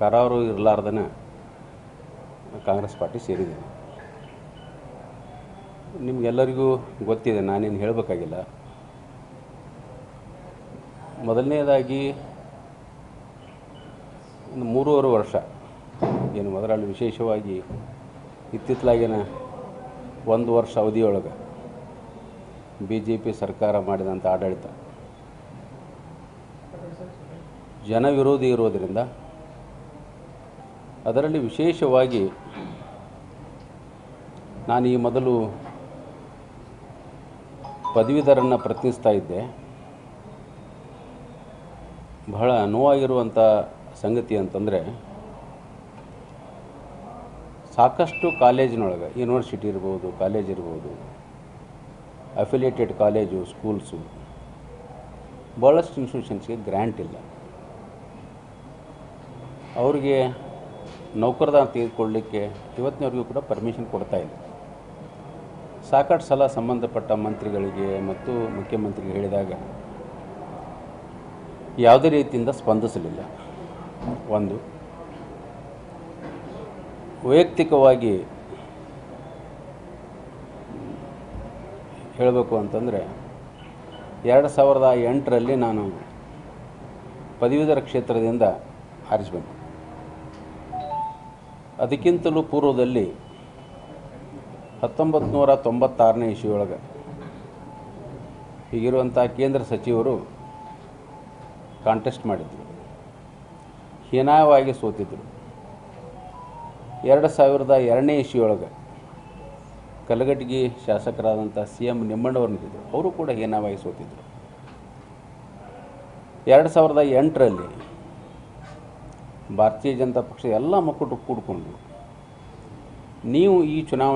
ಕರಾರು ಇರಲಾರ್ದನ ಕಾಂಗ್ರೆಸ್ ಪಾರ್ಟಿ ಸೇರಿದ್ದೀನಿ. ನಿಮಗೆಲ್ಲರಿಗೂ ಗೊತ್ತಿದೆ, ನಾನೇನು ಹೇಳಬೇಕಾಗಿಲ್ಲ. ಮೊದಲನೇದಾಗಿ, ಒಂದು ಮೂರುವರೆ ವರ್ಷ, ಏನು ಅದರಲ್ಲಿ ವಿಶೇಷವಾಗಿ ಇತ್ತಿತ್ತಲಾಗಿನ ಒಂದು ವರ್ಷ ಅವಧಿಯೊಳಗೆ ಬಿ ಜೆ ಪಿ ಸರ್ಕಾರ ಮಾಡಿದಂಥ ಆಡಳಿತ. ಜನವಿರೋಧಿ ಇರೋದರಿಂದ ಅದರಲ್ಲಿ ವಿಶೇಷವಾಗಿ ನಾನು ಈ ಮೊದಲು ಪದವೀಧರನ್ನು ಪ್ರಶ್ನಿಸ್ತಾ ಇದ್ದೆ. ಬಹಳ ನೋವಾಗಿರುವಂಥ ಸಂಗತಿ ಅಂತಂದರೆ, ಸಾಕಷ್ಟು ಕಾಲೇಜಿನೊಳಗೆ, ಯೂನಿವರ್ಸಿಟಿ ಇರ್ಬೋದು, ಕಾಲೇಜ್ ಇರ್ಬೋದು, ಅಫಿಲಿಯೇಟೆಡ್ ಕಾಲೇಜು, ಸ್ಕೂಲ್ಸು ಭಾಳಷ್ಟು ಇನ್ಸ್ಟಿಟ್ಯೂಷನ್ಸ್ಗೆ ಗ್ರ್ಯಾಂಟ್ ಇಲ್ಲ. ಅವ್ರಿಗೆ ನೌಕರದಾರ ತೆಗೆದುಕೊಳ್ಳಲಿಕ್ಕೆ ಇವತ್ತಿನವರೆಗೂ ಕೂಡ ಪರ್ಮಿಷನ್ ಕೊಡ್ತಾ ಇಲ್ಲ ಸಾಕಷ್ಟು ಸಲ ಸಂಬಂಧಪಟ್ಟ ಮಂತ್ರಿಗಳಿಗೆ ಮತ್ತು ಮುಖ್ಯಮಂತ್ರಿಗೆ ಹೇಳಿದಾಗ ಯಾವುದೇ ರೀತಿಯಿಂದ ಸ್ಪಂದಿಸಲಿಲ್ಲ. ಒಂದು, ವೈಯಕ್ತಿಕವಾಗಿ ಹೇಳಬೇಕು ಅಂತಂದರೆ ಎರಡು ಸಾವಿರದ ಎಂಟರಲ್ಲಿ ನಾನು ಪದವೀಧರ ಕ್ಷೇತ್ರದಿಂದ ಆರಿಸಿ ಅದಕ್ಕಿಂತಲೂ ಪೂರ್ವದಲ್ಲಿ ಹತ್ತೊಂಬತ್ತು ನೂರ ತೊಂಬತ್ತಾರನೇ ಇಸ್ವಿಯೊಳಗೆ ಹೀಗಿರುವಂಥ ಕೇಂದ್ರ ಸಚಿವರು ಕಾಂಟೆಸ್ಟ್ ಮಾಡಿದರು. ಹೀನಾಯವಾಗಿ ಸೋತಿದ್ದರು ಎರಡು ಸಾವಿರದ ಎರಡನೇ ಇಸ್ವಿಯೊಳಗೆ ಕಲಘಟಗಿ ಶಾಸಕರಾದಂಥ ಸಿ ಎಂ ನಿಮ್ಮಣ್ಣವ್ರು ಅವರು ಕೂಡ ಹೀನಾಯವಾಗಿ ಸೋತಿದ್ದರು ಎರಡು ಸಾವಿರದ ಎಂಟರಲ್ಲಿ ಭಾರತೀಯ ಜನತಾ ಪಕ್ಷ ಎಲ್ಲ ಮಕ್ಕಳು ಕೂಡಿಕೊಂಡು ನೀವು ಈ ಚುನಾವಣೆ